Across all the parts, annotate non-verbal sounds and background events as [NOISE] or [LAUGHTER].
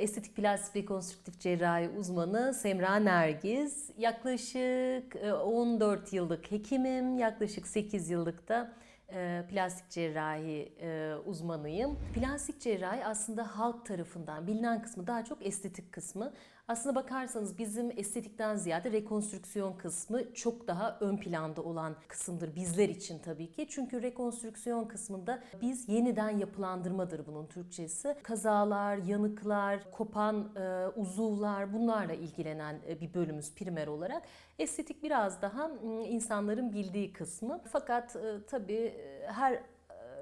estetik plastik rekonstrüktif cerrahi uzmanı Semra Nergiz. Yaklaşık e, 14 yıllık hekimim, yaklaşık 8 yıllık da e, plastik cerrahi e, uzmanıyım. Plastik cerrahi aslında halk tarafından bilinen kısmı daha çok estetik kısmı. Aslına bakarsanız bizim estetikten ziyade rekonstrüksiyon kısmı çok daha ön planda olan kısımdır bizler için tabii ki. Çünkü rekonstrüksiyon kısmında biz yeniden yapılandırmadır bunun Türkçesi. Kazalar, yanıklar, kopan e, uzuvlar bunlarla ilgilenen e, bir bölümümüz primer olarak. Estetik biraz daha insanların bildiği kısmı. Fakat e, tabii e, her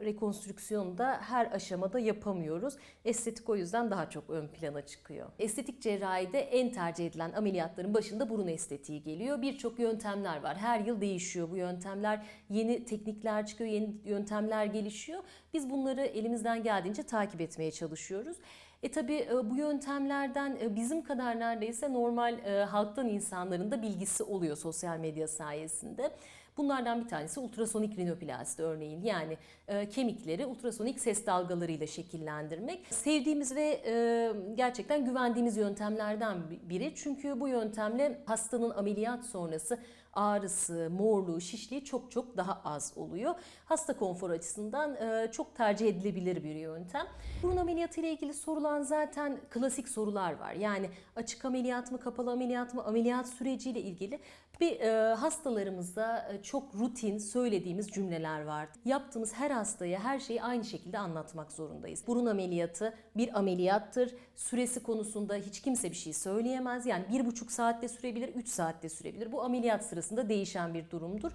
rekonstrüksiyonu her aşamada yapamıyoruz. Estetik o yüzden daha çok ön plana çıkıyor. Estetik cerrahide en tercih edilen ameliyatların başında burun estetiği geliyor. Birçok yöntemler var. Her yıl değişiyor bu yöntemler. Yeni teknikler çıkıyor, yeni yöntemler gelişiyor. Biz bunları elimizden geldiğince takip etmeye çalışıyoruz. E tabi bu yöntemlerden e, bizim kadar neredeyse normal e, halktan insanların da bilgisi oluyor sosyal medya sayesinde. Bunlardan bir tanesi ultrasonik rinoplasti örneğin. Yani e, kemikleri ultrasonik ses dalgalarıyla şekillendirmek. Sevdiğimiz ve e, gerçekten güvendiğimiz yöntemlerden biri. Çünkü bu yöntemle hastanın ameliyat sonrası ağrısı, morluğu, şişliği çok çok daha az oluyor. Hasta konforu açısından e, çok tercih edilebilir bir yöntem. Burun ameliyatı ile ilgili sorulan zaten klasik sorular var. Yani açık ameliyat mı, kapalı ameliyat mı, ameliyat süreciyle ilgili bir e, hastalarımızda e, çok rutin söylediğimiz cümleler var. Yaptığımız her hastaya her şeyi aynı şekilde anlatmak zorundayız. Burun ameliyatı bir ameliyattır. Süresi konusunda hiç kimse bir şey söyleyemez. Yani bir buçuk saatte sürebilir, üç saatte sürebilir. Bu ameliyat sırasında değişen bir durumdur.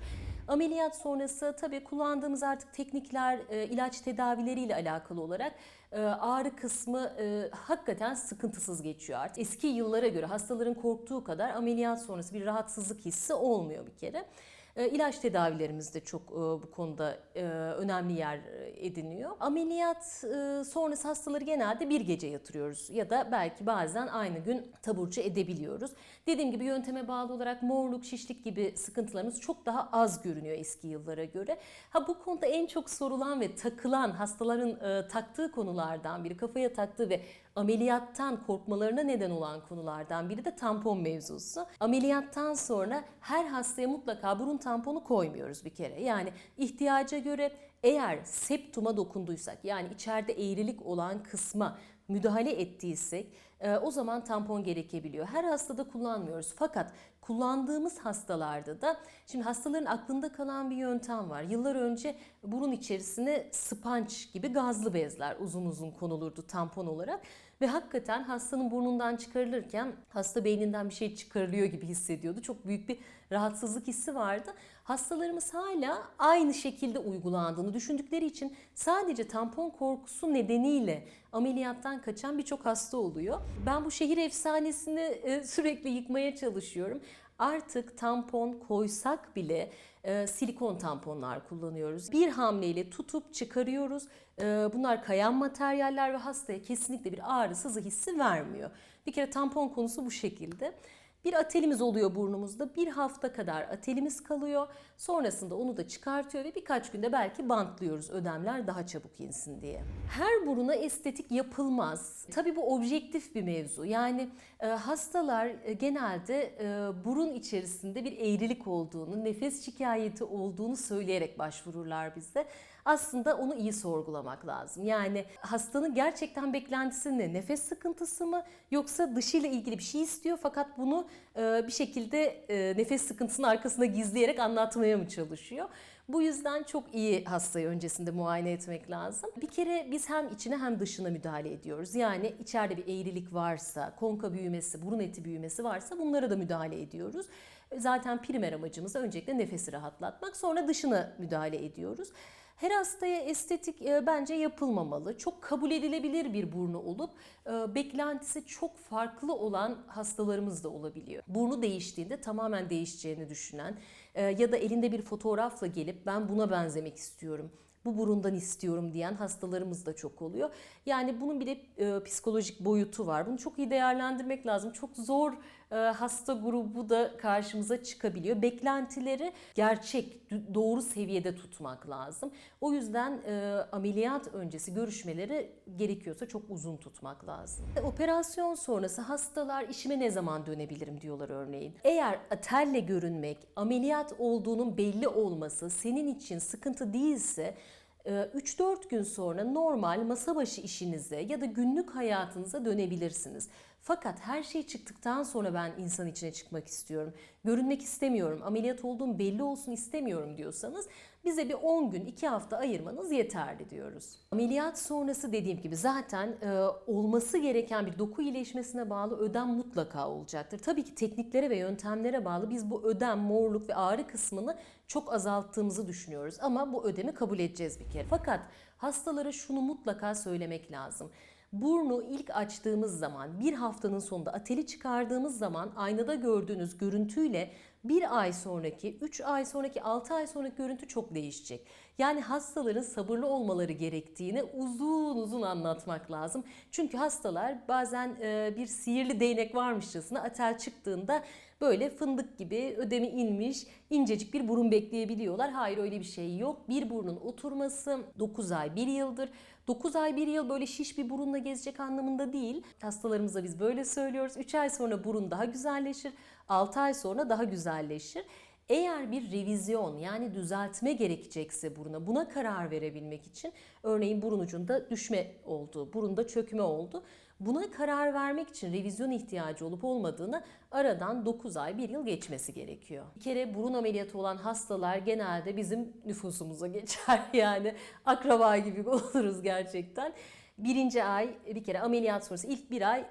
Ameliyat sonrası tabii kullandığımız artık teknikler, e, ilaç tedavileriyle alakalı olarak e, ağrı kısmı e, hakikaten sıkıntısız geçiyor artık. Eski yıllara göre hastaların korktuğu kadar ameliyat sonrası bir rahatsızlık hissi olmuyor bir kere. E, ilaç tedavilerimiz de çok e, bu konuda e, önemli yer ediniyor. Ameliyat sonrası hastaları genelde bir gece yatırıyoruz ya da belki bazen aynı gün taburcu edebiliyoruz. Dediğim gibi yönteme bağlı olarak morluk, şişlik gibi sıkıntılarımız çok daha az görünüyor eski yıllara göre. Ha bu konuda en çok sorulan ve takılan hastaların taktığı konulardan biri, kafaya taktığı ve ameliyattan korkmalarına neden olan konulardan biri de tampon mevzusu. Ameliyattan sonra her hastaya mutlaka burun tamponu koymuyoruz bir kere. Yani ihtiyaca göre eğer septuma dokunduysak yani içeride eğrilik olan kısma müdahale ettiysek e, o zaman tampon gerekebiliyor. Her hastada kullanmıyoruz. Fakat kullandığımız hastalarda da şimdi hastaların aklında kalan bir yöntem var. Yıllar önce burun içerisine spanç gibi gazlı bezler uzun uzun konulurdu tampon olarak ve hakikaten hastanın burnundan çıkarılırken hasta beyninden bir şey çıkarılıyor gibi hissediyordu. Çok büyük bir rahatsızlık hissi vardı. Hastalarımız hala aynı şekilde uygulandığını düşündükleri için sadece tampon korkusu nedeniyle ameliyattan kaçan birçok hasta oluyor. Ben bu şehir efsanesini e, sürekli yıkmaya çalışıyorum. Artık tampon koysak bile e, silikon tamponlar kullanıyoruz. Bir hamleyle tutup çıkarıyoruz. E, bunlar kayan materyaller ve hastaya kesinlikle bir ağrı sızı hissi vermiyor. Bir kere tampon konusu bu şekilde. Bir atelimiz oluyor burnumuzda. Bir hafta kadar atelimiz kalıyor. Sonrasında onu da çıkartıyor ve birkaç günde belki bantlıyoruz ödemler daha çabuk insin diye. Her buruna estetik yapılmaz. Tabii bu objektif bir mevzu. Yani e, hastalar e, genelde e, burun içerisinde bir eğrilik olduğunu, nefes şikayeti olduğunu söyleyerek başvururlar bize. Aslında onu iyi sorgulamak lazım. Yani hastanın gerçekten beklentisi ne? Nefes sıkıntısı mı yoksa dışıyla ilgili bir şey istiyor fakat bunu bir şekilde e, nefes sıkıntısının arkasına gizleyerek anlatmaya mı çalışıyor? Bu yüzden çok iyi hastayı öncesinde muayene etmek lazım. Bir kere biz hem içine hem dışına müdahale ediyoruz. Yani içeride bir eğrilik varsa, konka büyümesi, burun eti büyümesi varsa bunlara da müdahale ediyoruz. Zaten primer amacımız öncelikle nefesi rahatlatmak, sonra dışına müdahale ediyoruz. Her hastaya estetik e, bence yapılmamalı. Çok kabul edilebilir bir burnu olup e, beklentisi çok farklı olan hastalarımız da olabiliyor. Burnu değiştiğinde tamamen değişeceğini düşünen e, ya da elinde bir fotoğrafla gelip ben buna benzemek istiyorum bu burundan istiyorum diyen hastalarımız da çok oluyor. Yani bunun bir de e, psikolojik boyutu var. Bunu çok iyi değerlendirmek lazım. Çok zor hasta grubu da karşımıza çıkabiliyor. Beklentileri gerçek, doğru seviyede tutmak lazım. O yüzden e, ameliyat öncesi görüşmeleri gerekiyorsa çok uzun tutmak lazım. Operasyon sonrası hastalar işime ne zaman dönebilirim diyorlar örneğin. Eğer atelle görünmek, ameliyat olduğunun belli olması senin için sıkıntı değilse e, 3-4 gün sonra normal masa başı işinize ya da günlük hayatınıza dönebilirsiniz. Fakat her şey çıktıktan sonra ben insan içine çıkmak istiyorum. Görünmek istemiyorum. Ameliyat olduğum belli olsun istemiyorum diyorsanız bize bir 10 gün 2 hafta ayırmanız yeterli diyoruz. Ameliyat sonrası dediğim gibi zaten e, olması gereken bir doku iyileşmesine bağlı ödem mutlaka olacaktır. Tabii ki tekniklere ve yöntemlere bağlı biz bu ödem, morluk ve ağrı kısmını çok azalttığımızı düşünüyoruz. Ama bu ödemi kabul edeceğiz bir kere. Fakat hastalara şunu mutlaka söylemek lazım. Burnu ilk açtığımız zaman, bir haftanın sonunda ateli çıkardığımız zaman aynada gördüğünüz görüntüyle bir ay sonraki, 3 ay sonraki, 6 ay sonraki görüntü çok değişecek. Yani hastaların sabırlı olmaları gerektiğini uzun uzun anlatmak lazım. Çünkü hastalar bazen e, bir sihirli değnek varmışçasına atel çıktığında böyle fındık gibi ödemi inmiş incecik bir burun bekleyebiliyorlar. Hayır öyle bir şey yok. Bir burnun oturması 9 ay 1 yıldır. 9 ay 1 yıl böyle şiş bir burunla gezecek anlamında değil. Hastalarımıza biz böyle söylüyoruz. 3 ay sonra burun daha güzelleşir. 6 ay sonra daha güzelleşir. Eğer bir revizyon yani düzeltme gerekecekse buruna buna karar verebilmek için örneğin burun ucunda düşme oldu, burunda çökme oldu. Buna karar vermek için revizyon ihtiyacı olup olmadığını aradan 9 ay 1 yıl geçmesi gerekiyor. Bir kere burun ameliyatı olan hastalar genelde bizim nüfusumuza geçer [LAUGHS] yani akraba gibi oluruz gerçekten. Birinci ay bir kere ameliyat sonrası ilk bir ay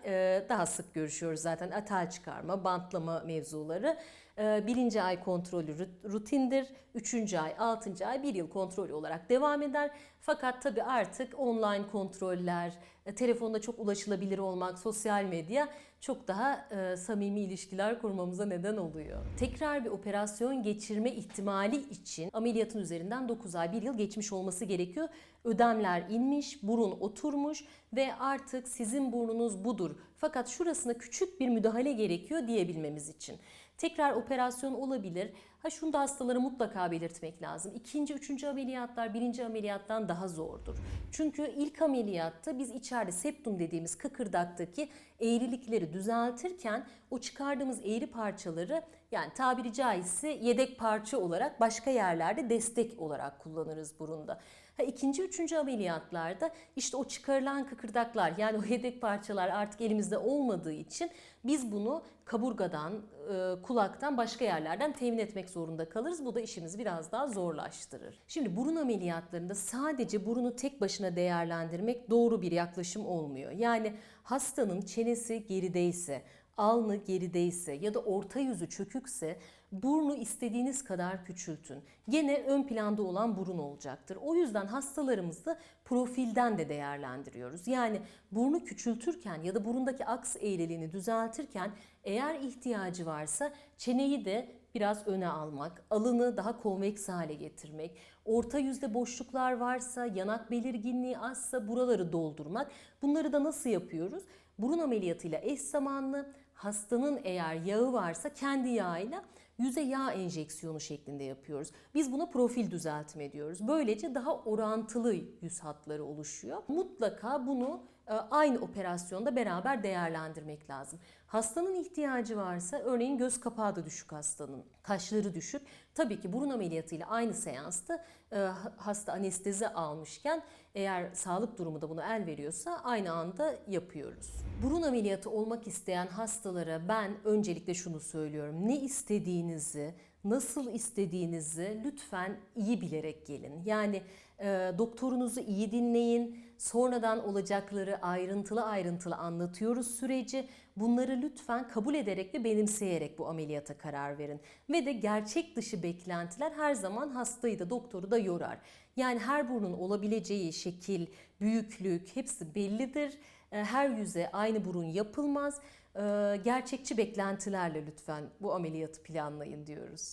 daha sık görüşüyoruz zaten atel çıkarma, bantlama mevzuları. E, birinci ay kontrolü rut- rutindir. Üçüncü ay, altıncı ay bir yıl kontrolü olarak devam eder. Fakat tabii artık online kontroller, e, telefonda çok ulaşılabilir olmak, sosyal medya çok daha e, samimi ilişkiler kurmamıza neden oluyor. Tekrar bir operasyon geçirme ihtimali için ameliyatın üzerinden 9 ay 1 yıl geçmiş olması gerekiyor. Ödemler inmiş, burun oturmuş ve artık sizin burnunuz budur. Fakat şurasına küçük bir müdahale gerekiyor diyebilmemiz için. Tekrar operasyon olabilir. Ha şunu da hastalara mutlaka belirtmek lazım. İkinci, üçüncü ameliyatlar birinci ameliyattan daha zordur. Çünkü ilk ameliyatta biz içeride septum dediğimiz kıkırdaktaki eğrilikleri düzeltirken o çıkardığımız eğri parçaları yani tabiri caizse yedek parça olarak başka yerlerde destek olarak kullanırız burunda. Ha, ikinci, üçüncü ameliyatlarda işte o çıkarılan kıkırdaklar yani o yedek parçalar artık elimizde olmadığı için biz bunu kaburgadan, e, kulaktan başka yerlerden temin etmek zorunda kalırız. Bu da işimizi biraz daha zorlaştırır. Şimdi burun ameliyatlarında sadece burunu tek başına değerlendirmek doğru bir yaklaşım olmuyor. Yani hastanın çenesi gerideyse, alnı gerideyse ya da orta yüzü çökükse burnu istediğiniz kadar küçültün. Gene ön planda olan burun olacaktır. O yüzden hastalarımızı profilden de değerlendiriyoruz. Yani burnu küçültürken ya da burundaki aks eğriliğini düzeltirken eğer ihtiyacı varsa çeneyi de biraz öne almak, alını daha konveks hale getirmek, orta yüzde boşluklar varsa, yanak belirginliği azsa buraları doldurmak. Bunları da nasıl yapıyoruz? Burun ameliyatıyla eş zamanlı hastanın eğer yağı varsa kendi yağıyla yüze yağ enjeksiyonu şeklinde yapıyoruz. Biz buna profil düzeltme diyoruz. Böylece daha orantılı yüz hatları oluşuyor. Mutlaka bunu aynı operasyonda beraber değerlendirmek lazım. Hastanın ihtiyacı varsa örneğin göz kapağı da düşük hastanın, kaşları düşük. Tabii ki burun ameliyatıyla aynı seansta e, hasta anestezi almışken eğer sağlık durumu da buna el veriyorsa aynı anda yapıyoruz. Burun ameliyatı olmak isteyen hastalara ben öncelikle şunu söylüyorum. Ne istediğinizi, nasıl istediğinizi lütfen iyi bilerek gelin. Yani e, doktorunuzu iyi dinleyin. Sonradan olacakları ayrıntılı ayrıntılı anlatıyoruz süreci. Bunları lütfen kabul ederek ve benimseyerek bu ameliyata karar verin. Ve de gerçek dışı beklentiler her zaman hastayı da doktoru da yorar. Yani her burnun olabileceği şekil, büyüklük hepsi bellidir. E, Her yüze aynı burun yapılmaz. E, Gerçekçi beklentilerle lütfen bu ameliyatı planlayın diyoruz.